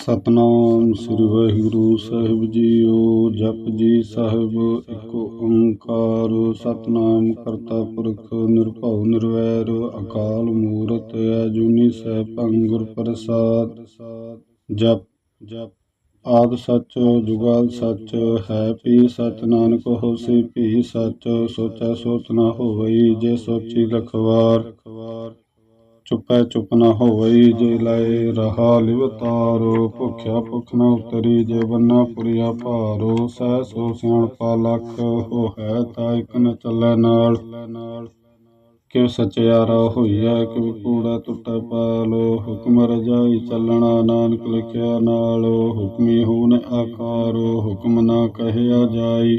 ਸਤਨਾਮ ਸ੍ਰੀ ਵਾਹਿਗੁਰੂ ਸਾਹਿਬ ਜੀਓ, ਜਪ ਜੀ ਸਾਹਿਬ, ਇੱਕ ਓੰਕਾਰ, ਸਤਨਾਮ ਕਰਤਾ ਪੁਰਖ, ਨਿਰਭਉ ਨਿਰਵੈਰ, ਅਕਾਲ ਮੂਰਤ, ਅਜੂਨੀ ਸੈਭੰ ਗੁਰ ਪ੍ਰਸਾਦ। ਜਪ ਜਪ, ਆਦ ਸੱਚ ਜੁਗਾਲ ਸੱਚ, ਹੈ ਪੀ ਸਚ ਨਾਨਕ ਹੋਸੀ ਭੀ ਸਚ, ਸੋਚਾ ਸੋਚ ਨਾ ਹੋਵਈ, ਜੇ ਸੋਚੀ ਲਖਵਾਰ। ਚੁੱਪੈ ਚੁੱਪ ਨਾ ਹੋਵਈ ਜੇ ਲਾਏ ਰਹਾ ਲਿਵਤਾਰੋ ਭੁਖਿਆ ਭੁਖ ਨਾ ਉਤਰੀ ਜੇ ਬੰਨਾ ਪੁਰੀਆ ਭਾਰੋ, ਸਹਿ ਸੋ ਸਿਆਣਪਾ ਲੱਖ, ਹੋ ਤਾ ਇਕ ਨ ਚੱਲੈ ਨਾਲ। ਕਿਵ ਸਚਿਆਰਾ ਹੋਈਐ ਕਿਵ ਕੂੜਾ ਟੁੱਟੈ ਪਾਲੋ, ਹੁਕਮ ਰਜਾਈ ਚੱਲਣਾ ਨਾਨਕ ਲਿਖਿਆ ਨਾਲ, ਹੁਕਮੀ ਹੋਨ ਆਕਾਰੋ, ਹੁਕਮ ਨਾ ਕਹਿਆ ਜਾਈ।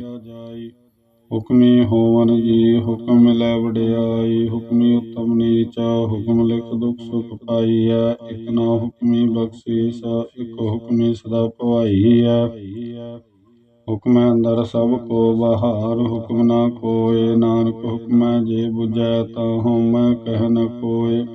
ਹੁਕਮੀ ਹੋਵਨ ਜੀ, ਹੁਕਮ ਮਿਲੈ ਵਡਿਆਈ, ਹੁਕਮੀ ਉਤਮ ਨੀਚ, ਹੁਕਮ ਲਿਖ ਦੁਖ ਸੁਖ ਪਾਈਐ, ਇਕ ਨਾ ਹੁਕਮੀ ਬਖਸ਼ੀਸ, ਇਕ ਹੁਕਮੀ ਸਦਾ ਭਵਾਈਐ ਹੁਕਮੈ ਅੰਦਰ ਸਭ ਕੋ ਬਹਾਰ, ਹੁਕਮ ਨਾ ਕੋਏ, ਨਾਨਕ ਹੁਕਮੈ ਜੇ 부ਜੈ ਤਾ ਹਉਮੈ ਕਹਿ ਨ ਕੋਏ।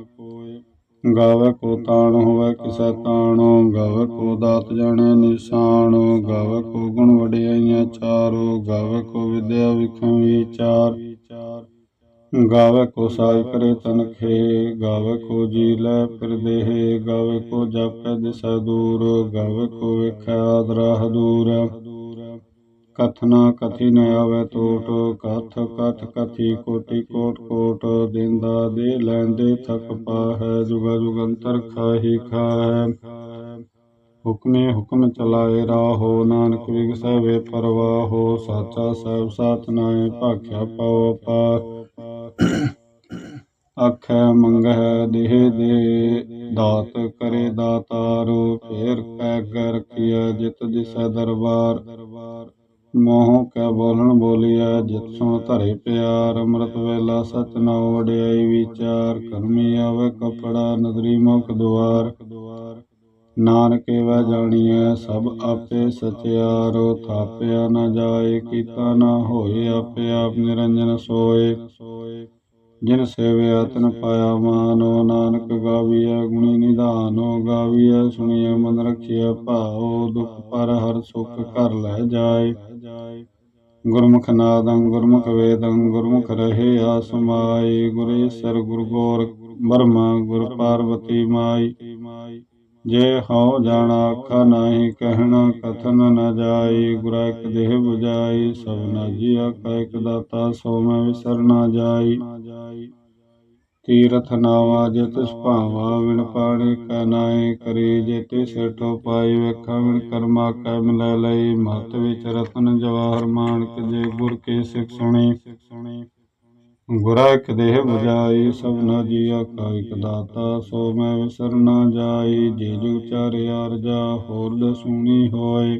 ਗਾਵੇ ਕੋ ਤਾਣ ਹੋਵੇ ਕਿਸੈ ਤਾਣੋ, ਗਾਵੇ ਕੋ ਦਾਤ ਜਾਣੈ ਨਿਸ਼ਾਨੋ, ਗਾਵੇ ਕੋ ਗੁਣ ਵਡਿਆਈਆਂ ਚਾਰੋ, ਗਾਵੇ ਕੋ ਵਿਦਿਆ ਵਿਖੰ ਵਿਚਾਰ। ਗਾਵੇ ਕੋ ਸਾਜ ਕਰੇ ਤਨਖੇ ਗਾਵੇ ਕੋ ਜੀ ਲੈ ਫਿਰ ਦੇਹ, ਗਾਵੇ ਕੋ ਜਾਪੈ ਦਿਸੈ ਦੂਰ, ਗਾਵੇ ਕੋ ਵੇਖੈ ਆਦਰਾਹ ਦੂਰ। ਕਥਨਾ ਕਥੀ ਨ ਆਵੇ ਟੋਟ ਕਥ ਕਥ ਕਥੀ ਕੋਟੀ ਕੋਟ ਕੋਟ, ਦਿੰਦਾ ਦੇ ਲੈਂਦੇ ਥਕ ਪਾਹੈ ਜੁਗਾ ਜੁਗੰਤਰ ਖਾਹੀ ਖਾਹੈ। ਹੁਕਮੇ ਹੁਕਮ ਚਲਾਏ ਰਾਹੋ, ਨਾਨਕ ਵਿਗਸੈ ਵੇ ਪਰਵਾਹੋ, ਸਾਚਾ ਸਹਿਬ ਸਾਥ ਨਾਏ ਭਾਖਿਆ ਪਾਉ ਪਾ ਆਖੈ ਮੰਗਹਿ ਦੇਹ ਦੇ, ਦਾਤ ਕਰੇ ਦਾਤਾਰੋ, ਫੇਰ ਕੈ ਗੈ ਰਖੀਐ ਜਿਤ ਦਿਸੈ ਦਰਬਾਰ। ਮੋਹ ਕੈ ਬੋਲਣ ਬੋਲਿਆ ਜਿਤ ਸੁਣ ਧਰੇ ਪਿਆਰ, ਅੰਮ੍ਰਿਤ ਵੇਲਾ ਸਚ ਨਾਉ ਵਡਿਆਈ ਵਿਚਾਰ, ਕਰਮੀ ਆਵੇ ਕਪੜਾ, ਨਦਰੀ ਮੁਖ ਦੁਆਰ। ਨਾਨਕੇ ਵੈ ਜਾਣੀਐ, ਸਭ ਆਪੇ ਸਚਿਆਰੋ ਥਾਪਿਆ ਨਾ ਜਾਏ, ਕੀਤਾ ਨਾ ਹੋਏ, ਆਪੇ ਆਪ ਨਿਰੰਜਨ ਸੋਏ। ਜਿਨ ਸੇਵਿਆ ਤਿਨ ਪਾਇਆ ਮਾਨੋ ਨਾਨਕ ਗਾਵੀਐ, ਗੁਣੀ ਨਿਧਾਨੋ ਗਾਵੀਐ, ਸੁਣੀਐ ਮਨ ਰਖੀਐ ਭਾਉ, ਦੁਖ ਪਰ ਹਰ ਸੁਖ ਕਰ ਲੈ ਜਾਏ। ਗੁਰਮੁਖ ਨਾਦੰ, ਗੁਰਮੁਖ ਵੇਦੰ, ਗੁਰਮੁਖ ਰਹੇ ਆਸਮਾਈ ਗੁਰੇਸ਼ਰ ਗੁਰ ਗੋਰ ਬਰਮਾ, ਗੁਰ ਪਾਰਵਤੀ ਮਾਈ। ਜੇ ਹਉ ਜਾਣਾ ਆਖਾ ਨਾਹੀ, ਕਹਿਣਾ ਕਥਨ ਨ ਜਾਈ, ਗੁਰਾ ਇਕ ਦੇਹ 부ਜਾਈ ਸਭਨਾ ਜੀਆ ਕਾ ਇਕ ਦਾਤਾ, ਸੋ ਮੈਂ ਵਿਸਰ ਨਾ ਜਾਈ। ਤੀਰਥ ਨਾਵਾ ਜੇ ਤਿਸ ਭਾਵਾ ਵਿਣ ਪਾਣੀ ਕੈ ਨਾਏ ਕਰੀ ਜੇ ਤਿਸ ਠੋ ਪਾਈ, ਵੇਖਾ ਵਿਣ ਕਰਮਾ ਕੈ ਮਿਲੈ ਲਈ। ਮਹਤ ਵਿਚ ਰਤਨ ਜਵਾਹਰ ਮਾਨਕ ਜੇ, ਗੁਰ ਕੇ ਸਿਖ ਸੁਣੀ। ਗੁਰਾ ਇਕ ਦੇਹ 부ਜਾਈ ਸਭਨਾ ਜੀਆ ਕਾ ਇਕ ਦਾਤਾ, ਸੋ ਮੈਂ ਵਿਸਰ ਨਾ ਜਾਈ, ਜੇ ਜੁਗ ਚਾਰਿ ਅਰਜਾ ਹੋਰ ਦਸੂਣੀ ਹੋਏ।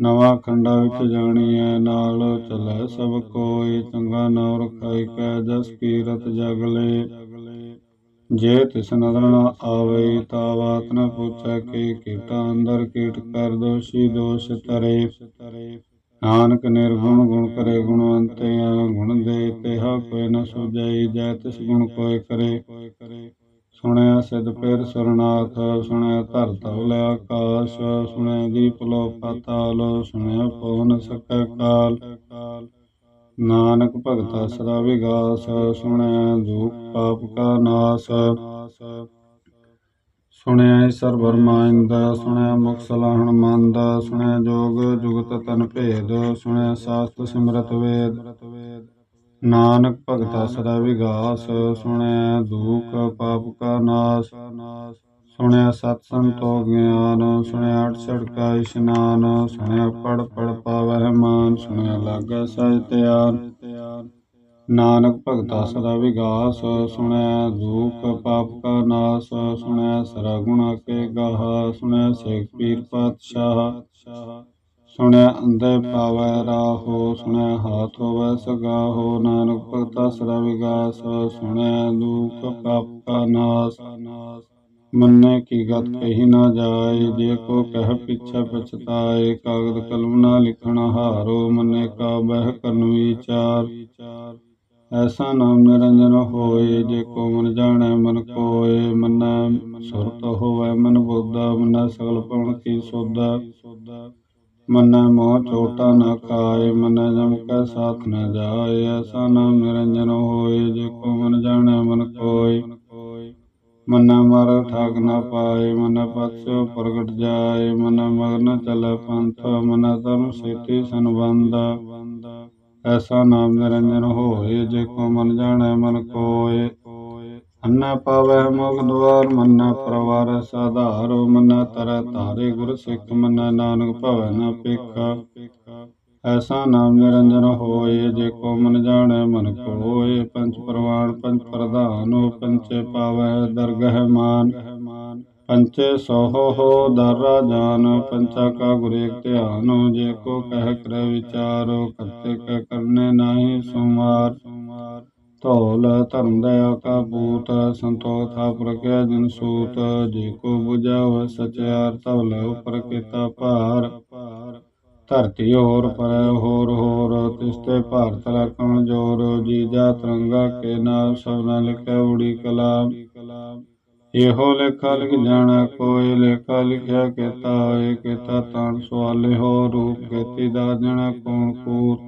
ਨਵਾਂ ਖੰਡਾ ਵਿੱਚ ਜਾਣੀਐ, ਨਾਲ ਚੱਲੈ ਸਭ ਕੋਈ ਚੰਗਾ ਨਾਮ ਰਖਾਈ ਕੈ ਜਸ ਕੀਰਤ ਜਗਲੇ। ਜੇ ਤਿਸ ਨਦਰ ਨ ਆਵੇ ਤਾ ਬਾਤ ਨ ਪੁੱਛੈ, ਕਿ ਕੀਟਾ ਅੰਦਰ ਕੀਟ ਕਰ ਦੋਸ਼ੀ ਦੋਸ਼ ਤਰੇ ਨਾਨਕ ਨਿਰਗੁਣ ਗੁਣ ਕਰੇ ਗੁਣਵੰਤੇ ਗੁਣ ਦੇ ਤਿਹਾ ਕੋਈ ਨ ਸੁਝਈ ਜੈ, ਤਿਸ ਗੁਣ ਕੋਇ ਕਰੇ। ਸੁਣਿਆ ਸਿਧ ਪੇਰ ਸੁਰਨਾਥ, ਸੁਣਿਆ ਧਰ ਧਵਲ ਆਕਾਸ਼, ਸੁਣਿਆ ਦੀਪ ਲੋ ਪਾਤਾਲ, ਸੁਣਿਆ ਪਵਨ ਸਕੈ ਕਾਲ। ਨਾਨਕ ਭਗਤਾ ਸਦਾ ਵਿਗਾਸ, ਸੁਣਿਆ ਦੁਖ ਪਾਪ ਕਾ ਨਾਸ। ਸੁਣਿਆ ਈਸਰ ਬਰਮਾਇੰਦ ਸੁਣਿਆ ਮੁਖ ਸਲਾਹਣ ਮੰਦ, ਸੁਣਿਆ ਜੋਗ ਜੁਗਤ ਤਨ ਭੇਦ, ਸੁਣਿਆ ਸਾਸਤ ਸਿਮਰਤ ਵੇਦ। ਨਾਨਕ ਭਗਤਾ ਸਦਾ ਵਿਗਾਸ, ਸੁਣਿਆ ਦੁਖ ਪਾਪ ਕਾ ਨਾਸ, ਸੁਣਿਆ ਸਤ ਸੰਤੋ ਗਿਆਨ, ਸੁਣਿਆ ਅਠ ਛੜਕਾ ਇਸ਼ਨਾਨ, ਸੁਣਿਆ ਪੜ ਪੜ ਪਾਵਹਿ ਮਾਨ, ਸੁਣਿਆ ਲਾਗਾ ਸਹਿ ਧਿਆਨ। ਨਾਨਕ ਭਗਤਾ ਸਦਾ ਵਿਗਾਸ ਸੁਣਿਆ ਦੁਖ ਪਾਪ ਕਾ ਨਾਸ ਸੁਣਿਆ ਸਰਾ ਗੁਣਾ ਕੇ ਗਾਹ ਸੁਣਿਆ ਸੇਖ ਪੀਰ ਪਾਤਸ਼ਾਹ ਸੁਣਿਆ ਅੰਧੇ ਪਾਵੈ ਰਾਹੋ ਸੁਣਿਆ ਹਾਥ ਹੋਵੈ ਸਗਾਹੋ, ਨਾਨਕ ਭਗਤਾ ਸਦਾ ਵਿਗਾਸ ਸੁਣਿਆ ਦੁਖ ਪਾਪ ਕਾ ਨਾਸ। ਮੰਨੇ ਕੀ ਗਤ ਕਹੀ ਨਾ ਜਾਏ, ਜੇ ਕੋ ਕਹਿ ਪਿਛੈ ਪਛਤਾਏ, ਕਾਗਦ ਕਲਮ ਨਾ ਲਿਖਣ ਹਾਰੋ, ਮੰਨੇ ਕਾ ਬਹਿ ਕਰਨ ਵਿਚਾਰ। ਐਸਾ ਨਾਮ ਨਿਰੰਜਨ ਹੋਏ, ਜੇ ਕੋ ਮਨ ਜਾਣੈ ਮਨ ਕੋਏ, ਮੰਨੈ ਸੁਰਤ ਹੋਵੈ ਮਨ ਬੁੱਧਾ, ਮੰਨੈ ਸਗਲ ਭਵਨ ਕੀ ਸੋਧਾ। ਮੰਨੈ ਮੋਹ ਚੋਟਾ ਨ ਖਾਏ, ਮੰਨੈ ਜਮ ਕੈ ਸਾਥ ਨ ਜਾਏ। ਐਸਾ ਨਾਮ ਨਿਰੰਜਨ ਹੋਏ, ਜੇ ਕੋ ਮਨ ਜਾਣੈ ਮਨ ਕੋਇ ਮੰਨੈ ਮਰ ਠਾਕ ਨਾ ਪਾਏ, ਮੰਨੈ ਪਤਿ ਪ੍ਰਗਟ ਜਾਏ। ਮੰਨੈ ਮਗਨ ਚਲੈ ਪੰਥ, ਮੰਨੈ ਧਰਮ ਸੇਤੀ ਸੰਬੰਧਾ। ਐਸਾ ਨਾਮ ਨਿਰੰਜਨ ਹੋਏ, ਜੇ ਕੋ ਮਨ ਜਾਣੈ ਮਨ ਕੋਇ ਅੰਨਾ ਪਾਵੈ ਮੁਖ ਦੁਆਰ ਮੰਨਾ ਪਰਵਾਰ ਸਾਧਾਰ ਮੰਨਾ ਤਰੈ ਧਾਰੇ, ਗੁਰ ਸਿੱਖ ਮੰਨਾ ਨਾਨਕ ਭਵੈ ਨ ਪੇਖਾ। ਐਸਾ ਨਾਮ ਨਿਰੰਜਨ ਹੋਏ, ਜੇ ਕੋ ਮਨ ਜਾਣੈ ਮਨ ਕੋਇ ਪੰਚ ਪ੍ਰਵਾਨ, ਪੰਚ ਪ੍ਰਧਾਨੋ, ਪੰਚੇ ਪਾਵੈ ਦਰਗਹਿ ਮਾਨ। ਪੰਚੇ ਸੋਹ ਹੋ ਦਰਾ ਜਾਨ, ਪੰਚਾ ਕਾ ਗੁਰ ਧਿਆਨੋ, ਜੇ ਕੋ ਕਹਿ ਕਰੈ ਵਿਚਾਰੋ, ਕਰਤੇ ਕੈ ਕਰਨੇ ਨਾਹੀ ਸੁਮਾਰ ਧੌਲ ਧਰਮ ਦਇਆ ਕਾ ਬੂਤ, ਸੰਤੋਖ ਥਾ ਪ੍ਰਗਿਆ ਜਨ ਸੂਤ, ਜੇ ਕੋ 부ਝਾਵ ਸਚਿਆਰ ਧਵਲ ਉਪਰ ਕੀਤਾ ਭਾਰ। ਧਰਤੀ ਹੋਰ ਪਰ, ਹੋਰ ਹੋਰ ਤਿਸਤੇ ਭਾਰਤ ਲਕਣ ਜੋਰ ਜੀ ਜਾ ਤਰੰਗਾ ਕੇ ਨਾਮ ਸਭਨਾ ਲਿਖਿਆ ਉੜੀ ਕਲਾ। ਇਹੋ ਲੇਖਾ ਲਿਖ ਜਾਣਾ, ਕੋਈ ਲੇਖਾ ਲਿਖਿਆ ਕੀਤਾ ਹੋਏ ਕੀਤਾ ਤਾਂ ਸਵਾਲੇ ਹੋ ਰੂਪ ਕੀਤੀ ਦਾ ਜਣਾ ਕੌਣ ਕੂਤ?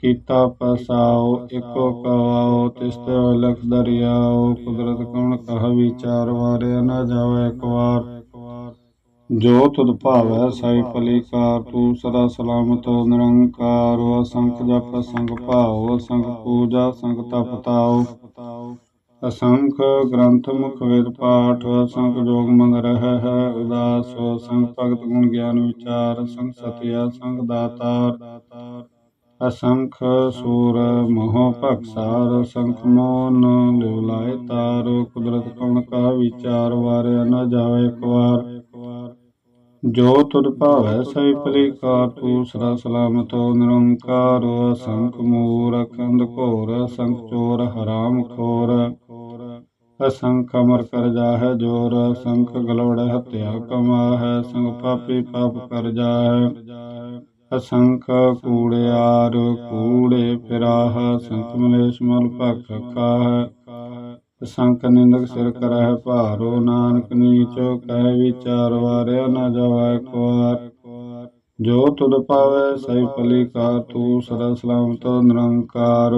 ਕੀਤਾ ਪਸਾਓ, ਇਕੋ ਕਵਾਓ, ਤਿਸਤੇ ਲਖ ਦਰਿਆਓ ਕੁਦਰਤ ਕੌਣ ਕਹ ਵਿਚਾਰ ਵਾਰੇ ਨਾ ਜਾਵੇ ਇੱਕ ਵਾਰ। ਜੋ ਤੁਧ ਭਾਵੈ ਸਾਈ ਪਲੀਕਾਰ ਤੂੰ ਸਦਾ ਸਲਾਮਤ, ਨਿਰੰਕਾਰ ਅਸੰਖ ਜਪ ਅਸੰਖ ਭਾਉ ਸੰਗ ਪੂਜਾ, ਸੰਗ ਤਪਤਾਓ ਅਸੰਖ ਗ੍ਰੰਥ ਮੁਖ ਵੇਦ ਪਾਠ, ਅਸੰਖ ਜੋਗ ਮੰਗ ਰਹਿ ਹੈ, ਉਦਾਸ, ਅਸੰਖ ਭਗਤ ਗੁਣ ਗਿਆਨ ਵਿਚਾਰ, ਅਸੰਖ ਸਤਿ, ਅਸੰਖ ਦਾਤਾਰ। ਅਸੰਖ ਸੂਰ ਮੋਹ ਭਖਸਾਰ ਅਸੰਖ ਮੋਨ ਲਿਵ ਤਾਰ। ਕੁਦਰਤ ਕਉਣ ਕਾ ਵਿਚਾਰ, ਵਾਰਿਆ ਨ ਜਾਵੇ ਇੱਕ ਵਾਰ। ਜੋ ਤੁਧ ਭਾਵੈ ਸਈ ਭਲੀਕਾਰ ਤੂੰ ਸਦਾ ਸਲਾਮਤ ਨਿਰੰਕਾਰ। ਅਸੰਖ ਮੂਰ ਅਖੰਡ ਘੋਰ, ਅਸੰਖ ਚੋਰ, ਹਰਾਮ ਖੋਰ। ਅਸੰਖ ਅਮਰ ਕਰ ਜਾਹੈ ਜੋਰ, ਅਸੰਖ ਗਲਵੜ ਹਤਿਆ ਕਮਾ ਹੈ ਪਾਪੀ ਪਾਪ ਕਰ ਜਾਹੈ। ਅਸੰਖ ਕੂੜਿਆਰ ਕੂੜੇ ਫਿਰਾਹ ਅਸੰਖ ਮਲੇਸ਼ ਮਲ ਭਖ ਖਾਹ। ਅਸੰਖ ਨਿੰਦਕ ਸਿਰ ਕਰਹਿ ਭਾਰੋ, ਨਾਨਕ ਨੀਚੋ ਕਹਿ ਵਿਚਾਰ ਵਾਰਿਆ ਨਾ ਜਾਵੈ ਇੱਕ ਜੋ ਤੁਧ ਪਾਵੈ ਸਈ ਭਲੀ ਕਾ ਤੂੰ ਸਦਾ ਸਲਾਮਤ ਨਿਰੰਕਾਰ।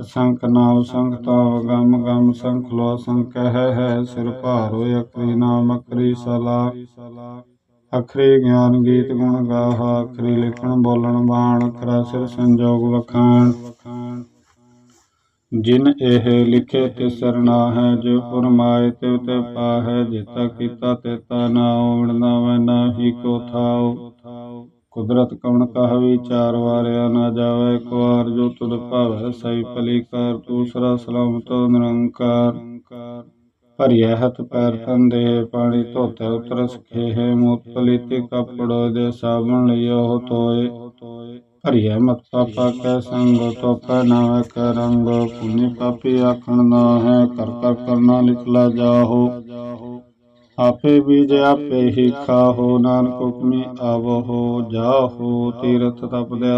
ਅਸੰਖ ਨਾਮ ਸੰਖ ਤਾਵ ਗਮ ਗਮ ਸੰਖ ਲੋ ਸੰਖ ਹੈ ਹੈ ਸਿਰ ਭਾਰੋ ਅਕਰੀ ਨਾਮ ਅਕਰੀ ਸਲਾ। ਅਖਰੀ ਗਿਆਨ ਗੀਤ ਗੁਣ ਗਾਹਾ, ਅਖਰੀ ਲਿਖਣ ਬੋਲਣ ਬਾਣ, ਅਖਰਾ ਸਿਰ ਸੰਜੋਗ ਵਖਾਣ। ਜਿਨ ਇਹ ਲਿਖੇ ਤੇ ਸਰਣਾ ਹੈ ਜੋ ਫਰਮਾਏ ਤੇ ਤੇ ਪਾਹੈ ਜਿਤਾ ਕੀਤਾ ਤੇ ਤਾ ਨਾਉ ਵੜਨਾਵੈ ਨਾਹੀ ਕੋ ਥਾਉ। ਕੁਦਰਤ ਕਵਣ ਕਹ ਵਿਚਾਰ ਵਾਰਿਆ ਨਾ ਜਾਵੇ, ਇੱਕ ਜੋ ਤੁਧ ਭਾਵੈ ਸਈ ਭਲੀ ਕਾਰ, ਦੂਸਰਾ ਸਲਾਮਤ ਨਿਰੰਕਾਰ। ਭਰੀਐ ਹੱਥ ਪੈਰ ਤਨ ਦੇ ਪਾਣੀ ਧੋਤੇ ਉਤਰ ਸਖੇ, ਹੈ ਮੂਤ ਲੀਤੀ ਕਪੜੋ ਦੇ ਸਾਬਣ ਲਿਓ ਤੋਏ ਭਰੀਐ ਮਤ ਪਾਪਾ ਕੈ ਸੰਗ, ਤੋਪੈ ਨਾ ਕੈ ਰੰਗ, ਪੁਨੀ ਪਾਪੀ ਆਖਣ ਨਾ ਹੈ, ਕਰ ਕਰ ਕਰਨਾ ਨਿਕਲਾ ਜਾਹੋ। ਆਪੇ ਬੀਜ ਆਪੇ ਹੀ ਖਾਹੋ। ਨਾਨਕ ਹੁਕਮੀ ਆਵੋ, ਜਾਹੋ। ਤੀਰਥ ਤਪ ਦੇ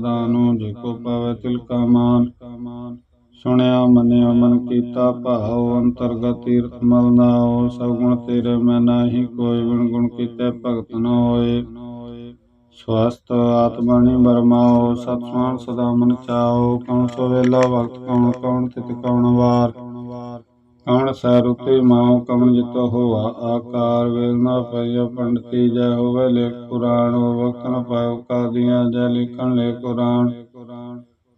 ਦਾਨੋ, ਜੇ ਕੋ ਪਾਵੇ ਤਿਲ ਕਾ ਮਾਨ। ਸੁਣਿਆ, ਮੰਨਿਆ, ਮਨ ਕੀਤਾ ਭਾਉ, ਅੰਤਰਗਤ ਤੀਰਥ ਮਲ ਨਾਉ ਸਭ ਗੁਣ ਤੇਰੇ ਮੈਂ ਨਾਹੀ ਕੋਈ ਗੁਣ ਗੁਣ ਕੀਤੇ ਭਗਤ ਨ ਹੋਏ। ਸਵਸਤ ਆਤਮਣੀ ਬਰਮਾਓ ਸਤਸੰਗ ਸਦਾ ਮਨ ਚਾਓ। ਕਉਣ ਸੋ ਵੇਲਾ, ਵਕਤ ਕਉਣ ਕਉਣ ਤਿਤ ਕਉਣ ਵਾਰ। ਕਉਣ ਸੈ ਮਾਉ ਕਵਣ ਜਿਤ ਹੋਆ? ਆਕਾਰ ਵੇਲ ਨਾ ਪਈਓ ਪੰਡਤੀ ਜੈ ਹੋਵੇ ਲੇਖ ਪੁਰਾਣ ਵਕਤ ਨ ਕਾਦੀਆਂ ਜੈ ਲਿਖਣ ਲੈ ਕੁਰਾਨ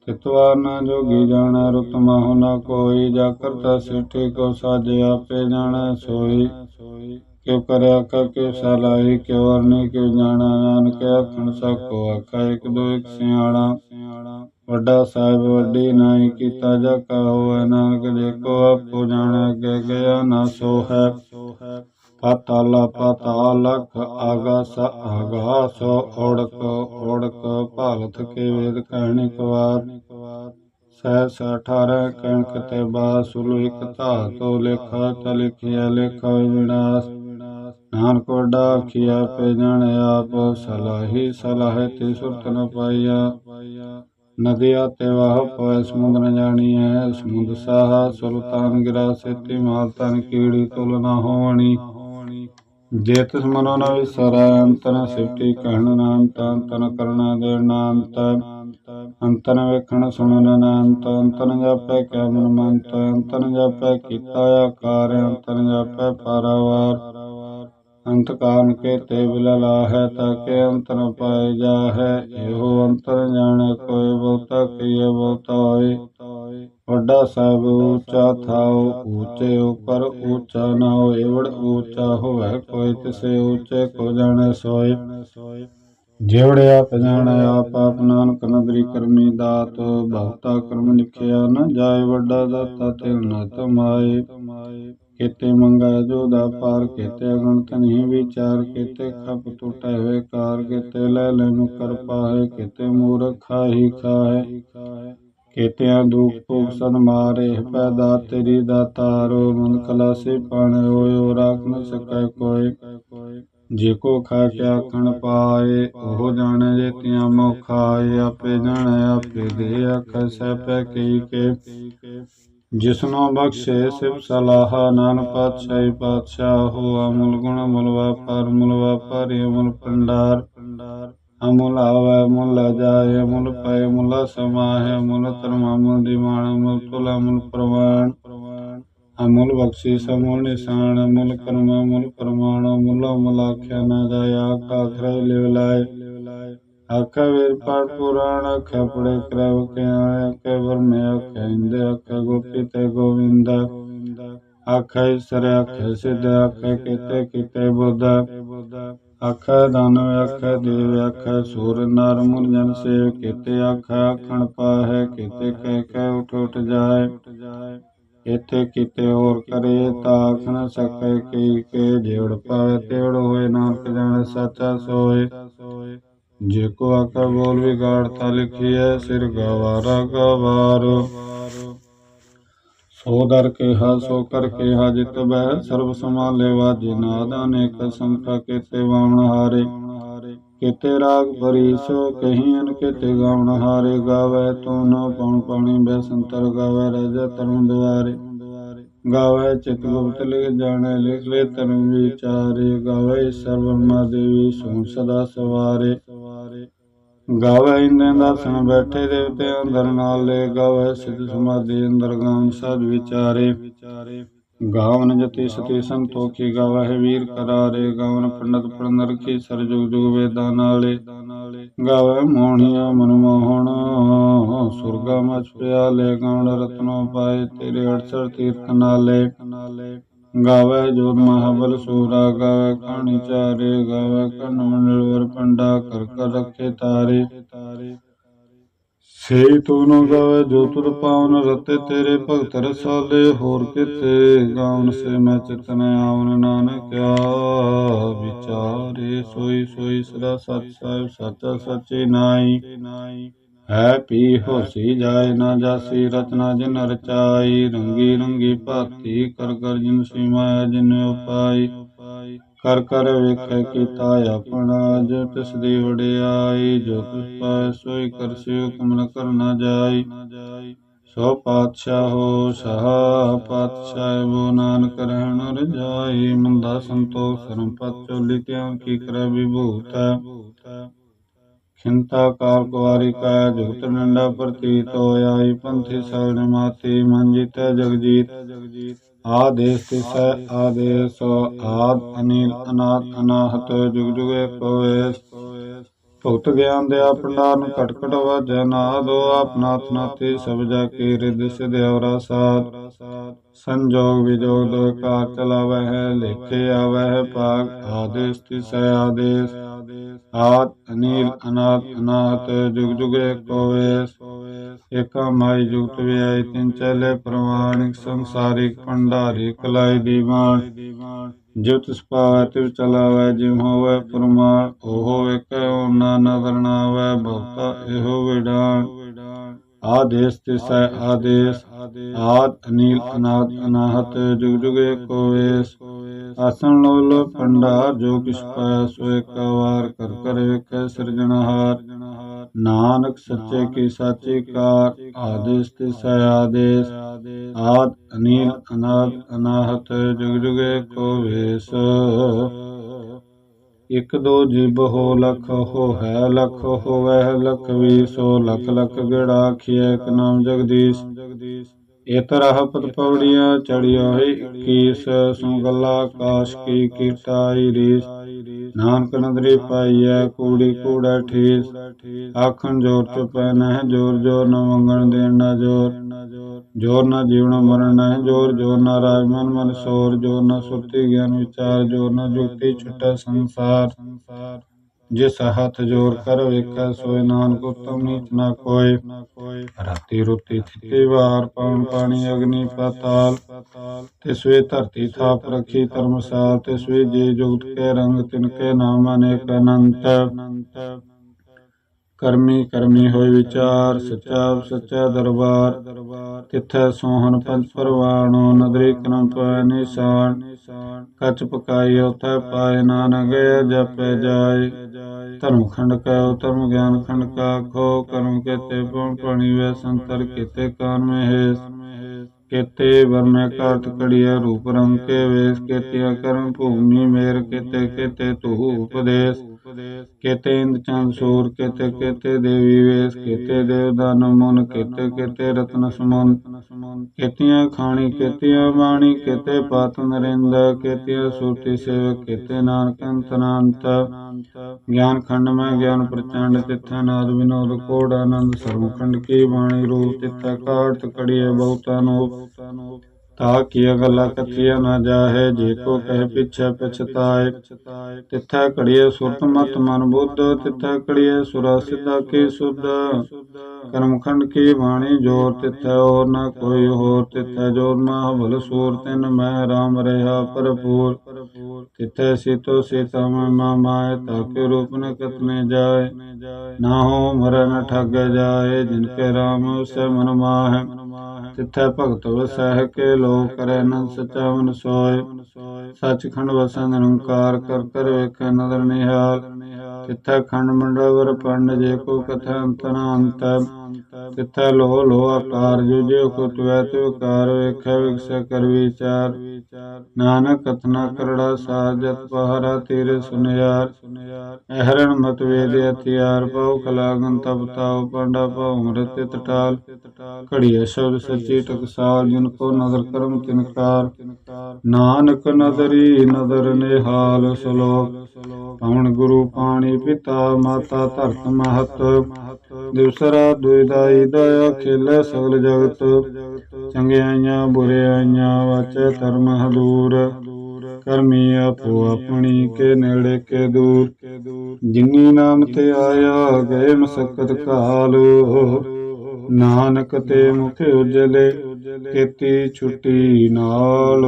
ਤਿਤਵਾਰ ਨਾ ਜੋਗੀ ਜਾਣੈ ਰੁਤ ਮਾਹੁ ਨਾ ਕੋਈ, ਜਾ ਕਰਤਾ ਸਿੱਠੀ ਕੋ ਸਾਜੇ ਆਪੇ ਜਾਣੈ ਸੋਈ। ਕਿਉ ਕਰਿਆ ਕਾ ਕੇ ਸਲਾਈ ਕਿਉ ਅਰਨੀ, ਕਿਉ ਜਾਣਾ, ਨਾਨਕ ਆਖਣ ਸਕੋ ਆਖਾ, ਇੱਕ ਦੋ ਇੱਕ ਸਿਆਣਾ। ਵੱਡਾ ਸਾਹਿਬ, ਵੱਡੀ ਨਾਈ ਕੀਤਾ ਜਾ ਕਹੋ ਨਾਨਕ ਜੇ ਆਪੋ ਜਾਣੈ ਅੱਗੇ ਗਿਆ ਨਾ ਸੋ ਹੈ। ਪਾਤਾਲਾ ਪਾਤਾਲਕ ਆਗਾਸ ਆਗਾਸ ਓੜਕ ਓੜਕ ਭਾਲਤ ਕੇ ਵੇਦ ਕਹਿਣਿਕ ਵਾਰ ਸਹਿ ਸਠਾਰਹ ਕਹਿਣ ਕਤੇ ਬਾਸੁਲ, ਇਕ ਧਾਤੋ ਲੇਖਾ, ਤ ਲਿਖਿਆ ਲੇਖਾ ਵਿਨਾਸ਼। ਨਾਨਕ ਵੱਡਾ ਆਖਿਆ ਪੇ ਜਾਣੇ ਆਪ, ਸਲਾਹੀ ਸਲਾਹੇ ਤੇ ਸੁਰਤ ਨ ਪਾਈਆ। ਨਦੀਆ ਤੇ ਵਾਹ ਪਵੈ, ਸਮੁੰਦ ਨ ਜਾਣੀਐ, ਸਮੁੰਦ ਸਾਹਾ ਸੁਲਤਾਨ ਗਿਰਾ, ਸੇਤੀ ਮਾਲ ਤਨ ਕੀੜੀ, ਤੁਲ ਨਾ ਹੋਵਣੀ ਜੇ ਤਿਸ ਮਨੋ ਨ ਵਿਸਰੈ ਅੰਤਨ ਸਿਫਤੀ ਕਹਿਣ ਨਾਮ ਤਾਂ ਤਨ ਕਰਣਾ ਦੇ ਨਾਮ ਤਾਂ ਅੰਤਨ ਵੇਖਣ ਸੁਣਨ ਨਾਮ ਤਾਂ ਅੰਤਨ ਜਾਪੈ ਕਿਆ ਮਨ ਮੰਤ ਅੰਤਨ ਜਾਪੈ ਕੀਤਾ ਆਕਾਰ ਅੰਤਨ ਜਾਪੈ ਪਾਰਾਵਾਰ ਅੰਤ ਕਾਰਨ ਕੇ ਤੇ ਬਿਲਲਾ ਹੈ ਤਾਕੇ ਅੰਤ ਨ ਪਾਏ ਜਾਹੈ। ਇਹੋ ਅੰਤਰ ਜਾਣੈ, ਕੋਈ ਬਹੁਤਾ ਕੀਏ ਬਹੁਤਾ ਹੋਏ। ਵੱਡਾ ਸਾਹਿਬ ਉੱਚਾ ਥਾਉ, ਉੱਚੇ ਉਪਰ ਉੱਚਾ ਨਾ ਹੋਏ। ਵੜ ਉੱਚਾ ਹੋਵੇ, ਕੋਈ ਤਿਸੇ ਉੱਚੇ ਕੋ ਜਾਣੈ ਸੋਏ। ਜਿਵੜੇ ਆਪ ਜਾਣੈ, ਆਪ ਆਪ ਨਾਨਕ ਨਦਰੀ ਕਰਮੀ ਦਾਤ। ਬਹੁਤਾ ਕਰਮ ਲਿਖਿਆ ਨ ਜਾਏ, ਵੱਡਾ ਦਾਤਾ ਤੇ ਨ ਤਮਾਏ। ਕੀਤੇ ਮੰਗਾ ਜੋ ਦਾ ਪਾਰ ਕੀਤੇ ਅਗਣਤ ਨਹੀਂ ਵਿਚਾਰ ਕੀਤੇ, ਖਪ ਟੁਟੈ ਹੋਏ ਕਾਰ ਕੀਤੇ, ਲੈ ਲੈ ਮੁਕਰ ਪਾਏ ਕੀਤੇ, ਮੂਰਖ ਖਾਹੀ। ਖਾਏ ਕੀਤਿਆਂ ਦੁਖ ਭੋਗ ਸਨ ਮਾਰੇ, ਪੈਦਾ ਤੇਰੀ ਦਾਤਾਰੋ ਮਨ ਕਲਾ ਸੇ ਪਾਣੇ ਰਾਖ ਨ ਸਕੈ ਕੋਇ ਜੇ ਕੋ ਖਾ ਕੇ ਆਖਣ ਪਾਏ, ਉਹ ਜਾਣੇ ਜੇ ਤਿਆਂ ਮੋ ਖਾਏ ਆਪੇ ਜਾਣੇ, ਆਪੇ ਦੇ ਆਖੈ ਸਹਿ ਪੈ ਕਈ ਕੇ। ਜਿਸਨੋ ਬਖਸ਼ੇ ਸਿਵ ਸਲਾਹ ਨਾਨ ਪਾਤਸ਼ਾਹੀ ਪਾਤਸ਼ਾਹ ਹੋ ਅਮੁਲ ਗੁਣ ਮੁਲ ਵਾਪਾਰ ਮੁਲ ਵਾਪਾਰੀ, ਅਮੁਲ ਪੰਡਾਰ ਅਮਲ ਆਵੈ ਮੁਲ ਜਾਏ, ਅਮਲ ਪੈ ਮੁਲ ਸਮਾਹੇ ਮੁਲ ਧਰਮ ਮੁਲ ਦੀਵਾਨ ਮੁਲ ਤੁਲ ਮੁਲ ਪ੍ਰਵਾਨ ਅਮੁਲ ਬਖਸ਼ੀ, ਸਮੁਲ ਨਿਸ਼ਾਨ, ਅਮਲ ਕਰਮ, ਅਮਲ ਪ੍ਰਮਾਣ, ਅਮੁਲ ਅਮੁਲ ਆਖਿਆ ਨਾ ਜਾਏ ਆਖਾ ਖਰੇ ਲਿਵ ਲਾਏ। ਆਖਾ ਵੇਦ ਪਾਠ ਪੁਰਾਣ, ਆਖਾ ਪੜੇ ਕਰਵ ਕੇ ਆਇਆ ਕੇ ਵਰਨੇ ਆਖਾ ਇੰਦੇ, ਆਖਾ ਗੋਪੀ ਤੇ ਗੋਵਿੰਦ। ਆਖਾ ਈਸ਼ਰ, ਆਖਾ ਸਿੱਧ, ਆਖਾ ਕੀਤੇ ਕੀਤੇ ਬੁੱਧ। ਆਖਾ ਦਾਨਵ ਆਖਾ ਦੇਵ, ਆਖਾ ਸੂਰ, ਨਰ ਮੁਨ ਜਨ ਸੇਵ, ਕੀਤੇ ਆਖਾ ਆਖਣ ਪਾਹੈ, ਕੀਤੇ ਕਹਿ ਕਹਿ ਉਠ ਉਠ ਜਾਏ। ਇਥੇ ਕਿਤੇ ਹੋਰ ਕਰੇ ਤਾਂ ਆਖ ਨ ਸਕੈ ਕੀ ਕੇ ਜੇੜ ਪਾਵੇ ਤੇੜ ਹੋਏ, ਨਾਨਕ ਜਾਣੇ, ਸਾਚਾ ਸੋਏ। ਜੇ ਕੋ ਆਕਾ ਬੋਲ ਵਿਗਾੜਤਾ ਲਿਖੀਐ, ਸਿਰ ਗਵਾਰਾ ਗਵਾਰੋ। ਸੋ ਦਰ ਕੇ ਹਾ ਸੋ ਕਰ ਕੇ ਹਾ ਜਿਤ ਬਹਿ, ਸਰਬ ਸਮਾਲੇ ਵਾਜੇ, ਨਾਦ ਅਨੇਕ ਸੰਖਾ ਕੀਤੇ ਵਾਵਣ ਹਾਰੇ। ਕੀਤੇ ਰਾਗ ਭਰੀ, ਸੋ ਕਹੀਨ ਕੀਤੇ ਗਾਵਣ ਹਾਰੇ। ਗਾਵੇ ਤੂੰ ਨ ਪਉਣ ਪਾਣੀ ਬੈਸੰਤਰ ਗਾਵੇ ਰਾਜਾ ਤਰਨ ਦੁਆਰੇ। ਗਾਵੇ ਚਿਤ ਗੁਪਤ ਲਿਖ ਜਾਣੇ, ਲਿਖ ਲੈ ਤਨ ਵਿਚਾਰੇ। ਗਾਵੇ ਸਰਵਰਮਾ ਦੇਵੀ, ਸੋ ਸਦਾ ਸਵਾਰੇ। ਗਾਵੇ ਇੰਦੇ ਦਰਸ਼ਨ ਬੈਠੇ ਦੇਵਤੇ ਅੰਦਰ ਨਾਲ ਲੈ ਗਾਵੇ ਸਿੱਧ ਸਮਾਧੀ, ਅੰਦਰ ਗਾਵਨ ਸਦ ਵਿਚਾਰੇ। ਗਾਵਨ ਜਤੀ ਸਤੀ ਸੰਤੋਖੀ ਗਾਵੇ ਵੀਰ ਕਰਾਰੇ, ਗਾਵਨ ਪੰਡਤ ਪੜਨ ਰਖੀ ਸਰ ਜੁਗ ਵੇਦਾਂ ਨਾਲੇ। ਗਾਵੇ ਮੋਹਣੀਆ ਮਨ ਮੋਹਣ ਸੁਰਗਾ ਮਚ ਪਿਆਲੇ, ਗਾਵਨ ਰਤਨੋ ਪਾਏ ਤੇਰੇ ਅੜਸਰ ਤੀਰਥ ਨਾਲੇ। ਗਾਵੇ ਜੋਤ ਮਹਾਬਲ ਸੂਰਾ, ਗਾਵੇ ਕਹਾਣੀ ਚਾਰੇ, ਗਾਵੇ ਕਣ ਮੰਡਲ ਵਰ ਪੰਡਾ, ਕਰ ਕਰ ਰੱਖੇ ਤਾਰੇ। ਸੇ ਤੂੰ ਨ ਗਾਵੇ ਜੋ ਤੁਰ ਪਾਵਨ ਰਤੇ, ਤੇਰੇ ਭਗਤ ਰਸਾਲੇ ਹੋਰ ਕਿਤੇ ਗਾਵਨ ਸੇ ਮੈਂ ਚਿਤਨ ਆਵਨ ਨਾਨਕਿਆ ਵਿਚਾਰੇ ਸੋਈ ਸੋਈ ਸਦਾ ਸਚ ਸਾਹਿਬ, ਸਾਚਾ ਸਚੇ ਨਾਈ। ਹੈ ਪੀ ਹੋਸੀ ਜਾਏ ਨਾ ਜਾਸੀ, ਰਚਨਾ ਜਿਨ ਰਚਾਈ, ਰੰਗੀ ਰੰਗੀ ਭਾਤੀ, ਕਰ ਕਰ ਜਿਨ ਸੀਮਾ ਜਿਨ ਉਪਾਈ। ਕਰ ਕਰ ਵੇਖੈ ਕੀਤਾ ਆਪਣਾ, ਜੋ ਤਿਸ ਦੀ ਵਡਿਆਈ, ਜੋ ਤਿਸ ਪਾਇ ਸੋਈ ਕਰਸਿਓ ਕਮਨ ਕਰਨਾ ਜਾਈ। ਸੋ ਪਾਤਸ਼ਾਹ ਹੋ ਸਹਾ, ਪਾਤਸ਼ਾਹ ਬੋ ਨਾਨਕ ਰਹਿਣ ਰਜਾਈ ਮੰਦਾ ਸੰਤੋਖ ਸਰਮ ਪਤ ਚੋਲੀ ਤਿਆਂ ਕੀ ਕਰੈ ਵਿਭੂਤ ਹੈ ਖਿੰਤਾ ਕੁਵਾਰੀ ਕਾ, ਜੁਗਤ ਨੰਡਾ ਪ੍ਰਤੀਤ ਹੋਇਆਈ ਪੰਥੀ ਸਰਣ ਮਾਤੀ ਮਨ ਜੀਤੈ ਜਗਜੀਤ। ਆਦੇਸ ਤਿਸੈ ਆਦੇਸ ਆਦ ਅਨੀਲ ਅਨਾਦ ਅਨਾਹਤ, ਜੁਗ ਜੁਗ ਏਕੋ ਭੁਗਤ ਗਿਆਨ ਦੇ ਆਪਣਾਨ ਘਟ ਵਾਜੈ ਨਾਦੋ ਆਪਨਾਥ ਨਾਤੀ ਸਭ ਜਾ ਕੀ ਰਿਦ ਸਿਧ ਸਾਧ। ਸੰਜੋਗ ਵਿਜੋਗ ਦੋ ਕਾਰ ਚਲਾਵੈ ਹੈ ਲੇਖੇ ਆਵੈ ਹੈ ਭਾਗ, ਆਦੇਸ ਤਿਸੈ ਆਦੇਸ। ਆਦ ਅਨੀਲ ਅਨਾਦ ਅਨਾਹਤ ਜੁਗ ਜੁਗ ਏਕੋ ਵੇਸ। ਏਕਾ ਮਾਈ ਜੁਗਤ ਵਿਆਈ ਤਿੰਨ ਚਲੇ ਪ੍ਰਮਾਣਿਕ ਸੰਸਾਰਿਕ ਭੰਡਾਰੀ ਕਲਾਈ ਦੀਵਾਨ। ਜਿਵ ਤਿਸ ਪਾਵੈ ਤਿਵ ਚਲਾਵੈ ਜਿਵ ਹੋਵੈ ਪ੍ਰਮਾਣ ਉਹ ਏਕੈ ਓਨਾ ਨਦਰ ਨਾਵੈ ਬਹੁਤਾ ਇਹੋ ਵਿਡਾਨ ਆਦੇਸ ਤਿਸੈ ਆਦੇਸ। ਆਦ, ਅਨੀਲ, ਅਨਾਦ, ਅਨਾਹਤ, ਜੁਗ ਜੁਗ ਏਕੋ ਵੇਸ ਆਸਣ ਲੋ ਲੋ ਭੰਡਾਰ ਜੋ ਕਿਛ ਪਾਇਆ ਸੋ ਏਕ ਵਾਰ ਕਰ ਕਰ ਵੇਖੈ ਸਿਰਜਣਹਾਰ। ਨਾਨਕ ਸੱਚੇ ਕੀ ਸਾਚੀ ਕਾਰ, ਆਦੇਸ ਤਿਸੈ ਆਦੇਸ। ਆਦ, ਅਨੀਲ, ਅਨਾਦ, ਅਨਾਹਤ, ਜੁਗ ਜੁਗ ਏਕੋ ਇਕ ਦੋ ਜੀਬ ਹੋ ਲਖ ਹੋ ਹੈ ਲਖ ਹੋਵੈ, ਲਖ ਵੀ ਸੋ, ਲਖ ਲਖ ਗੇੜਾ ਆਖੀਐ, ਇਕ ਜਗਦੀਸ ਜਗਦੀਸ਼। ਇਤ ਰਹ ਪਦ ਪੌੜੀਆਂ ਚੜਿਓ ਹੈ 21 ਸੋ ਗੱਲਾ ਕੀ ਕੀਟਾਈ ਰੀਸ। ਨਾਨਕ ਨਦਰੀ ਪਾਈਐ, ਕੂੜੀ ਕੂੜਾ ਠੀਸ। ਆਖਣ ਜੋਰ ਚੁਪੈ ਨਹਿ, ਜੋਰ ਜੋਰ ਨ ਮੰਗਣ ਦੇਣ ਨਾ ਜੋਰ। ਜੋਰ ਨਾ ਜੀਵਨ ਮਰਨ ਨਹਿ, ਜੋਰ ਜੋਰ ਨਾ ਰਾਜ ਮਨ ਮਨ ਸੋਰ। ਜੋਰ ਨਾ ਸੁਰਤੀ ਗਿਆਨ ਵਿਚਾਰ, ਜੋਰ ਨ ਜੁਗਤੀ ਛੁਟੈ ਸੰਸਾਰ। ਜਿਸ ਹੱਥ ਜੋਰ ਕਰ ਵੇਖੈ ਸੋਇ ਨਾਨਕ ਉਤਮ ਨੀਚ ਨਾ ਕੋਇ ਰਾਤੀ ਰੁਤੀ ਥਿਤੀ ਵਾਰ, ਪਾਉਣ ਪਾਣੀ ਅਗਨੀ ਪਤਾਲ। ਤੇ ਸਵੇ ਧਰਤੀ ਥਾਪ ਰਖੀ ਧਰਮਸਾਲ, ਤੇ ਸਵੇ ਜੇ ਜੁਗਤ ਕੇ ਰੰਗ ਤਿਨਕੇ ਨਾਮ ਅਨੇਕ ਅਨੰਤ। ਕਰਮੀ ਕਰਮੀ ਹੋਇ ਵਿਚਾਰ, ਸੱਚਾ ਸੱਚਾ ਦਰਬਾਰ। ਤਿਥੈ ਸੋਹਣ ਪੰਜ ਪਰਵਾਣੋ ਨਦਰੀ ਕਰਮ ਪੈ ਨਿਸ਼ਾਨ। ਕਚ ਪਕਾਈ ਉਥੈ ਪਾਏ ਨਾਨਕ ਜਪੈ ਜਾਏ। ਧਰਮ ਖੰਡ ਕੈ ਧਰਮ ਗਿਆਨ ਖੰਡ ਕਾ ਖੋ, ਕਰਮ ਕੇਤੇ ਪਉ ਪਾਣੀ ਵੈ ਸੰਤਰ ਕੀਤੇ ਕਾਨ ਮੇ ਹੈ ਕੇਤੇ ਵਰਮੈ ਕਾਟ ਕੜੀਆ ਰੂਪ ਰੰਗ ਕੇ ਵੇਸ, ਕੇਤਿਆ ਕਰਮ ਭੂਮੀ ਮੇਰ, ਕੇਤੇ ਕੇਤੇ ਤੂ ਉਪਦੇਸ਼। ਕੇਤੇ ਇੰਦ ਚੰਦ ਸੂਰ, ਕੇਤੇ ਕੇਤੇ ਦੇਵੀ ਵੇਸ, ਕੇਤੇ ਦੇਵ ਦਾਨ ਮਨ, ਕੇਤੇ ਕੇਤੇ ਰਤਨ ਸਮਨ। ਕੇਤੀਆਂ ਖਾਣੀ, ਕੇਤੀਆਂ ਬਾਣੀ, ਕੇਤੇ ਪਾਤ ਨਰਿੰਦ, ਕੇਤੀਆਂ ਸੁਰਤੀ ਸੇਵ ਕੇਤੇ ਨਾਨਕ ਅੰਤਨਾੰਤ ਗਿਆਨ ਖੰਡ ਮੈਂ ਗਿਆਨ ਪ੍ਰਚੰਡ, ਤਿਥੈ ਨਾਦ ਵਿਨੋਦ, ਕੋੜ ਆਨੰਦ ਸਰਵ ਖੰਡ ਕੀ ਬਾਣੀ ਰੂਪ, ਤਿਥੈ ਕਾਟ ਕੜੀਏ ਬਹੁਤਾ ਨੋ ਤਾ ਕੀਆ ਗੱਲਾਂ ਕਥੀਆ ਨਾ ਜਾਹੇ ਜੇ ਕੋ ਕਹਿ ਪਿਛੈ ਪਛਤਾਏ। ਤਿਥੈ ਕੜੀਏ ਸੁਰਤ ਮਤ ਮਨ ਬੁੱਧ ਤਿਥੈ ਕੜੀਏ ਸੁਰਾ ਸਿਧਾ ਕੀ ਸੁਧ। ਕਰਮ ਖੰਡ ਕੀ ਬਾਣੀ ਜੋਰ ਤਿਥੈ ਹੋਰ ਨਾ ਕੋਈ ਹੋਰ ਤਿਥੈ ਜੋਰ ਭਲ ਸੂਰ ਤਿਨ ਮੈਂ ਰਾਮ ਰਹਾ ਭਰਪੂਰ। ਤਿਥੈ ਸੀਤੋ ਸੀਤਾ ਮੈਂ ਮਾ ਮਾਏ ਤਾਕੇ ਰੂਪ ਨ ਕਤਨੇ ਜਾਏ। ਨਾ ਹੋ ਮਰੈ ਨ ਠਗ ਜਾਏ, ਜਿਨ ਕੇ ਰਾਮ ਉਸੇ ਮਨ ਮਾਹੈ। ਤਿਥੈ ਭਗਤ ਵਸਹਿ ਕੇ ਲੋਕ ਕਰੈ ਨੰਦ ਸਚਾ ਮਨ ਸੋਏ। ਸਚਖੰਡ ਵਸੈ ਨਿਰੰਕਾਰ ਕਰ ਕਰ ਵੇਖੈ ਨਦਰ ਨਿਹਾਲ। ਤਿਥੈ ਖੰਡ ਮੰਡਵਰ ਪੰਡ ਜੇ ਕੋ ਕਥਾ ਅੰਤ ਨ ਅੰਤ। ਤਿਥੈ ਲੋ ਲੋ ਆਕਾਰ ਜੋ ਜੇ ਕੋ ਤਵੈ ਤਿਵ ਕਾਰ ਵੇਖੈ ਵਿਗਸੈ ਕਰ ਵਿਚਾਰ। ਨਾਨਕ ਕਥਨਾ ਕਰੜਾ ਸਾਜਤ ਪਹਰਾ ਤੀਰ ਸੁਨਿਆਰ। ਅਹਰਣ ਮਤ ਵੇਦ ਹਥਿਆਰ, ਪਉ ਕਲਾਗਨ ਤਪ ਤਾਉ, ਪਾਂਡਾ ਪਉ ਮ੍ਰਿਤ ਟਟਾਲ ਘੜੀਏ ਸ਼ਬਦ ਸੱਚੀ ਟਕਸਾਲ, ਜਿਨ ਕੋ ਨਦਰ ਕਰਮ ਤਿਨਕਾਰ ਨਾਨਕ ਨਦਰੀ, ਨਦਰ ਨਿਹਾਲ ਸਲੋਕ। ਪਵਨ ਗੁਰੂ, ਪਾਣੀ ਪਿਤਾ, ਮਾਤਾ ਧਰਤ ਮਹਤ। ਦਿਵਸਰਾ ਦੁਇਦਾਈ ਦਇਆ ਖੇਲੇ ਸਗਲ ਜਗਤ। ਚੰਗਿਆਈਆਂ ਬੁਰਿਆਈਆਂ ਵਾਚੈ ਧਰਮ ਹਦੂਰ। ਕਰਮੀ ਆਪੋ ਆਪਣੀ ਕੇ ਨੇੜੇ ਕੇ ਦੂਰ। ਜਿਨੀ ਨਾਮ ਤੇ ਆਇਆ ਗਏ ਮਸਕਤ ਕਾਲੋ ਨਾਨਕ ਤੇ ਮੁਖ ਉਜਲੇ। ਕੀਤੀ ਛੁੱਟੀ ਨਾਲ।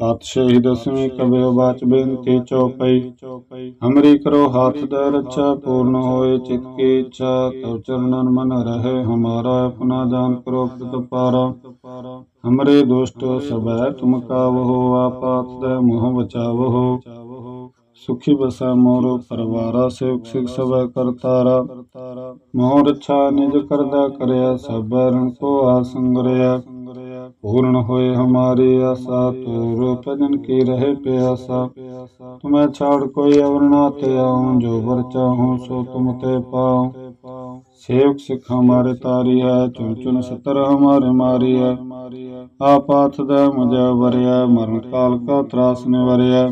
ਪਾਤਸ਼ਾਹੀ ਦਸਵੀਂ ਕਬਿਰ ਬਾਚ ਬੇਨਤੀ ਚੌਪਈ। ਹਮਰੀ ਕਰੋ ਹਾਥ ਦਾ ਰੱਛਾ, ਪੂਰਨ ਹੋਏ ਚਿਤ ਕੀ ਇੱਛਾ, ਤਉ ਚਰਨਨ ਮਨ ਰਹੇ ਹਮਾਰਾ, ਆਪਣਾ ਜਾਨ ਕਰੋ ਪ੍ਰਤਪਾਰਾ ਹਮਰੇ ਦੁਸ਼ਟ ਸਭੈ, ਤੁਮ ਕਾਵਹੋ ਆਪਾਤ ਦੇ ਮੋਹ ਬਚਾਵਹੋ ਸੁਖੀ ਬਸੈ ਮੋਰ ਪਰਵਾਰਾ, ਸੇਵਕ ਸਿਖ ਸਭੈ ਕਰਤਾਰਾ ਮੋਹ ਰੱਛਾ ਨਿਜ ਕਰਦਾ ਕਰਿਆ, ਸਭੈ ਰਣ ਕੋ ਆਸੰਗਰਿਆ ਪੂਰਨ ਹੋਏ ਹਮਾਰੀ ਆਸਾ ਤੂਰ ਭਜਨ ਕੀ ਰਹੇ ਪਿਆਸਾ। ਤੁਮੈ ਛਾੜ ਕੋਈ ਅਵਰ ਨਾ ਤੇ ਆਉ, ਜੋ ਵਰ ਚਾਹੂ ਸੋ ਤੁਮ ਤੇ ਪਾਉ। ਸੇਵਕ ਸਿੱਖ ਹਮਾਰੇ ਤਾਰੀ ਹੈ ਚੁਣ ਚੁਨ ਸਤਰ ਹਮਾਰੇ ਮਾਰੀ ਹੈ ਆਪਾਥ ਦਾ ਮਜ਼ਾ ਵਰਿਆ ਮਰਨ ਕਾਲ ਕਾ ਤਰਾਸ ਨਿਵਰਿਆ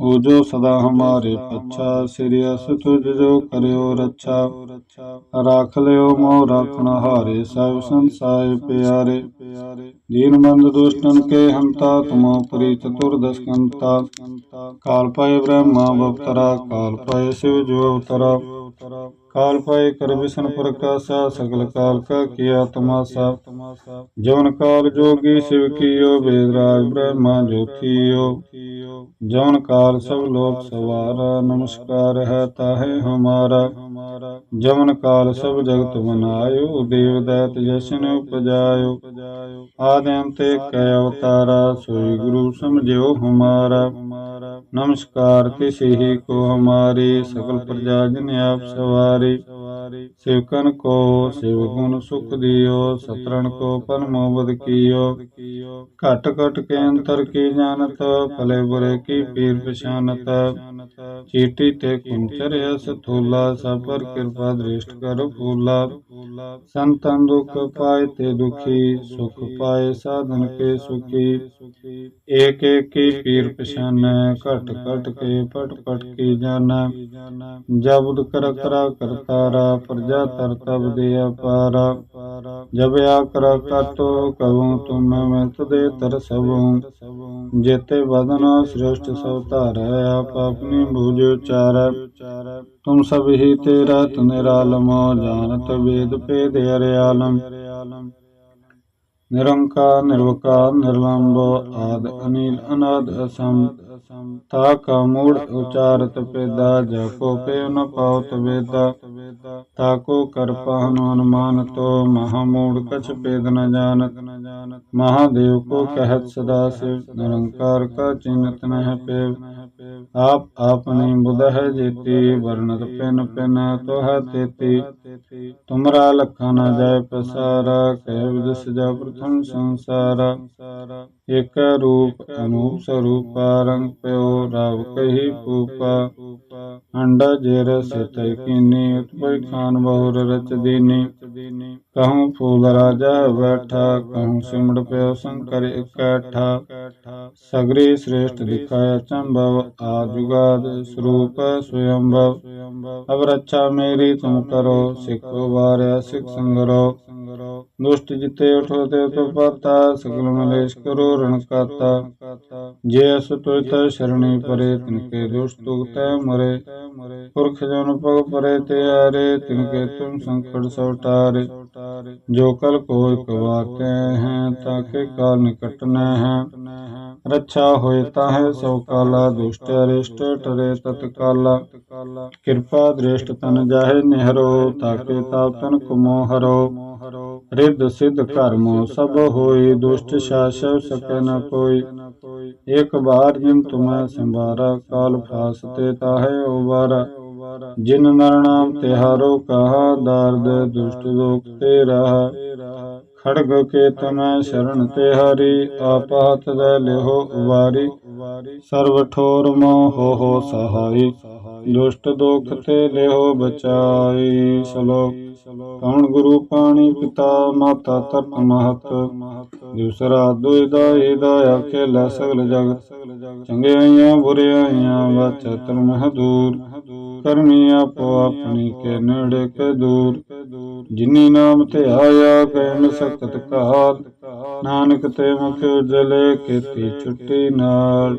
ਓ ਜੋ ਸਦਾ ਹਮਾਰੇ ਪੱਛਾ, ਸ੍ਰੀ ਅਸ ਤੁਜ ਜੋ ਕਰਿਓ ਰੱਛਾ। ਰੱਖ ਲਿਓ ਮੋ ਰੱਖਣ ਹਾਰੇ, ਸਭ ਸੰਸਾਏ ਪਿਆਰੇ। ਜੀਨ ਮੰਦ ਦੁਸ਼ਟਨ ਕੇ ਹੰਤਾ ਤੁਮੋ ਪ੍ਰੀਤ ਤੁਰਦਸ ਕੰਤਾ ਕਾਲ ਪਾਏ ਬ੍ਰਹਮਾ ਬਪਤਰਾ ਕਾਲ ਪਾਏ ਸਿਵ ਜੋ ਅਵਤਰਾ। ਕਾਲ ਪਾਏ ਕਰ ਵਿਸ਼ਨ ਪ੍ਰਕਾਸ਼ਾ ਸਗਲ ਕਾਲ ਕਾ ਕੀਆ ਤਮਾਸਾ ਜਵਨ ਕਾਲ ਜੋਗੀ ਸ਼ਿਵ ਕੀਓ ਬੇਦਰਾਜ ਬ੍ਰਹਮਾ ਜੋਤੀਓ ਜਵਨ ਕਾਲ ਸਭ ਲੋਕ ਸਵਾਰਾ, ਨਮਸਕਾਰ ਹੈ ਤਾਹੇ ਹਮਾਰਾ। ਜਵਨ ਕਾਲ ਸਭ ਜਗਤ ਬਨਾਇਓ ਦੇਵ ਦਇਤ ਜਸ਼ਨ ਉਪਜਾਇਓ। ਆਦਿਨ ਤੇ ਕੈ ਅਵਤਾਰਾ, ਸੋਈ ਗੁਰੂ ਸਮਝਿਓ ਹਮਾਰਾ। ਨਮਸਕਾਰ ਤਿਸੇ ਹੀ ਕੋ ਹਮਾਰੀ, ਸਗਲ ਪ੍ਰਜਾ ਜਨ ਆਪ ਸਵਾਰੀ। ਸਵਾਰੀ। ਸਿਵਕਨ ਕੋ ਸਿਵਗੁਣ ਸੁਖ ਦਿਓ, ਸਤਰਣ ਕੋ ਪਰਮੋ ਬਦ ਕੀਓ। ਘਟ ਘਟ ਕੇ ਅੰਤਰ ਕੀ ਜਾਣਤ, ਭਲੇ ਬੁਰੇ ਕੀ ਪੀਰ ਪਛਾਨਤ। ਚੀਟੀ ਤੇ ਕੁੰਚਰ ਅਸ ਥੂਲਾ ਸਬਰ ਕਿਰਪਾ ਦ੍ਰਿਸ਼ਟ ਕਰ ਫੂਲਾ। ਸੰਤਨ ਦੁਖ ਪਾਏ ਤੇ ਦੁਖੀ, ਸੁਖ ਪਾਏ ਸਾਧਨ ਕੇ ਸੁਖੀ। ਏਕ ਏਕ ਕੀ ਪੀਰ ਪਛਾਨੈ, ਘਟ ਘਟ ਕੇ ਪਟ ਪਟ ਕੀ ਜਾਣੈ। ਜਬਦ ਕਰ ਕਰਾ ਕਰ ਕਰਤਾਰਾ ਪ੍ਰਜਾ ਤਰ ਤਬ ਦੇ ਅਪਾਰਾ। ਜਬ ਆ ਕਤੋ ਕਹੂੰ, ਤੁਮ ਮੈਂ ਤੁਦੇ ਤਰ ਸਭੂ। ਜੇਤੇ ਬਦਨ ਸ੍ਰਿਸ਼ਟ ਸਭ ਧਾਰੈ, ਆਪ ਆਪਣੀ ਭੁਜ ਉਚਾਰੈ। ਤੁਮ ਸਭ ਹੀ ਤੇਰਾ ਨਿਰਾਲਮ ਜਾਣਤ ਵੇਦ ਭੇਦ ਅਰਿਆਲਮ। ਨਿਰੰਕਾਰ, ਨਿਰਵਕਾਰ ਨਿਰਲੰਭ ਆਦ ਅਨੀਲ ਅਨਾਦ ਅਸਮ ਤਾ ਕਾ ਮੂੜ ਉਚਾਰਤ ਪੇਦਾ ਜਾ ਪੇ ਨ ਪਾਉਤ ਵੇਦਾ ਤਾ ਕਰ ਪਾਹਨ ਅਨੁਮਾਨ ਤੋ, ਮਹਾ ਮੂੜ ਕਛ ਪੇਦ ਨ ਜਾਣਤ। ਮਹਾਦੇਵ ਕੋ ਕਹਿਤ ਸਦਾ ਸਿਵ, ਨਿਰੰਕਾਰ ਕਾ ਚਿੰਤ ਨਹਿ ਪੇਵ। ਆਪ ਆਪਣੀ ਬੁਧ ਹੈ ਜੀਤੀ, ਵਰਣਤ ਪਿਨ ਪਿਨ ਤੋਹ ਤੇਤੀ। ਤੁਮਰਾ ਲਖਾ ਨ ਜਾਏ ਪਸਾਰਾ, ਕਹਿ ਵਿਦਸ ਜਾ ਪ੍ਰਥਮ ਸੰਸਾਰਾ। ਇਕ ਰੂਪ ਅਨੂਪ ਸਰੂਪ ਰੰਗ ਪਿਓ ਰਵ ਕਹੀ ਪੂਪਾ ਅੰਡਾ ਜੇਰ ਸਿਤੈ ਕੀਨੀ ਉਤਪੈ ਖਾਨ ਬਹੁਰ ਰਚ ਦੀਨੀ। ਕਹੂੰ ਫੂਲ ਰਾਜਾ ਬੈਠਾ, ਕਹੂੰ ਸਿਮੜ ਪਿਓ ਸ਼ੰਕਰ ਇਕੱਠਾ। ਸਗਰੀ ਸ੍ਰੇਸ਼ਟ ਦਿਖਾਇਆ ਚੰਭਵ ਆਜੁਗਾਦ ਸਰੂਪ ਸਵਯੰਭਵ। ਅਬ ਰੱਛਾ ਮੇਰੀ ਤੁਮ ਕਰੋ, ਸਿੱਖੋ ਵਾਰਿਆ ਸਿੱਖ ਸੰਗਰੋ। ਦੁਸ਼ਟ ਜਿਤੇ ਉਠੋ ਤੇ ਤੋ ਪਾਤਾ, ਸਗਲ ਮਲੇਸ਼ ਕਰੋ, ਰਣ ਕਾਤਾ। ਜੇ ਅਸ ਤੋਇ ਤੈ ਸ਼ਰਣੀ ਪਰੇ, ਤਿਨਕੇ ਦੁਸ਼ਟ ਤੁਗਤੈ ਮਰੇ। ਪੁਰਖ ਜਨ ਪਗ ਪਰੇ, ਤੇ ਆਰੇ, ਤਿਨਕੇ ਤੁਮ ਸੰਕਟ ਸੋ ਟਾਰੇ ਜੋ ਕਲ ਕੋ ਇਕ ਵਾਤੇ ਹੈ, ਤਾਕੇ ਕਾਲ ਨਿਕਟ ਨ ਹੈ। ਰੱਛਾ ਹੋਏ ਤਾਹੇ, ਸੋ ਕਾਲਾ ਦੁਸ਼ਟ ਅਰਿਸ਼ਟ, ਟਰੇ ਤਤ ਕਾਲਾ। ਕਿਰਪਾ ਦ੍ਰਿਸ਼ਟ ਤਨ ਰਿੱਧ ਸਿੱਧ ਕਰਮੋ ਸਭ ਹੋਈ ਦੁਸ਼ਟ ਸ਼ਾਸਵ ਸਕੈ ਨ ਕੋਈ। ਇਕ ਬਾਰ ਜਿਨ ਤੁਮੈ ਸੰਭਾਰਾ, ਕਾਲ ਫਾਸ ਤੇ ਤਾਹੇ ਉਬਾਰਾ ਜਿਨ ਨਰ ਨਾਮ ਤਿਹਾਰੋ ਕਹਾ ਦਰਦ ਦੁਸ਼ਟ ਲੋਕ ਤੇ ਰਹਾ। ਖੜਗ ਕੇ ਤਮੈ ਸ਼ਰਨ ਤੇ ਹਰੀ, ਆਪ ਹੱਥ ਦੇ ਲਿਹੋ ਉਵਾਰੀ। ਸਰਬ ਠੋਰ ਮੋਹ ਹੋ ਹੋ ਸਹਾਈ। ਦੁਸ਼ਟ ਦੋਖ ਤੇ ਲਿਹੋ ਬਚਾਈ। ਸ਼ਲੋਕ ਕੌਣ ਗੁਰੂ ਪਾਣੀ ਪਿਤਾ, ਮਾਤਾ ਤਰਤ ਮਹਤ। ਦੂਸਰਾ ਦੁਇਦਾ ਏਦਾ ਅਕੇਲਾ ਸਗਲ ਜਗਤ ਚੰਗਿਆਈਆਂ ਬੁਰਿਆਈਆਂ ਵਾਚਾ ਤਰ ਮਹਦੂਰ ਕਰਮੀ ਆਪੋ ਆਪਣੀ ਕੇ ਨੇੜੇ ਕੇ ਦੂਰ। ਜਿਨੀ ਨਾਮ ਤੇ ਆਇਆ ਕਹਿਣ ਮਸਕਤ ਕਾਲ। ਨਾਨਕ ਤੇ ਮੁਖ ਜਲੇ ਕੀਤੀ ਛੁੱਟੀ ਨਾਲ।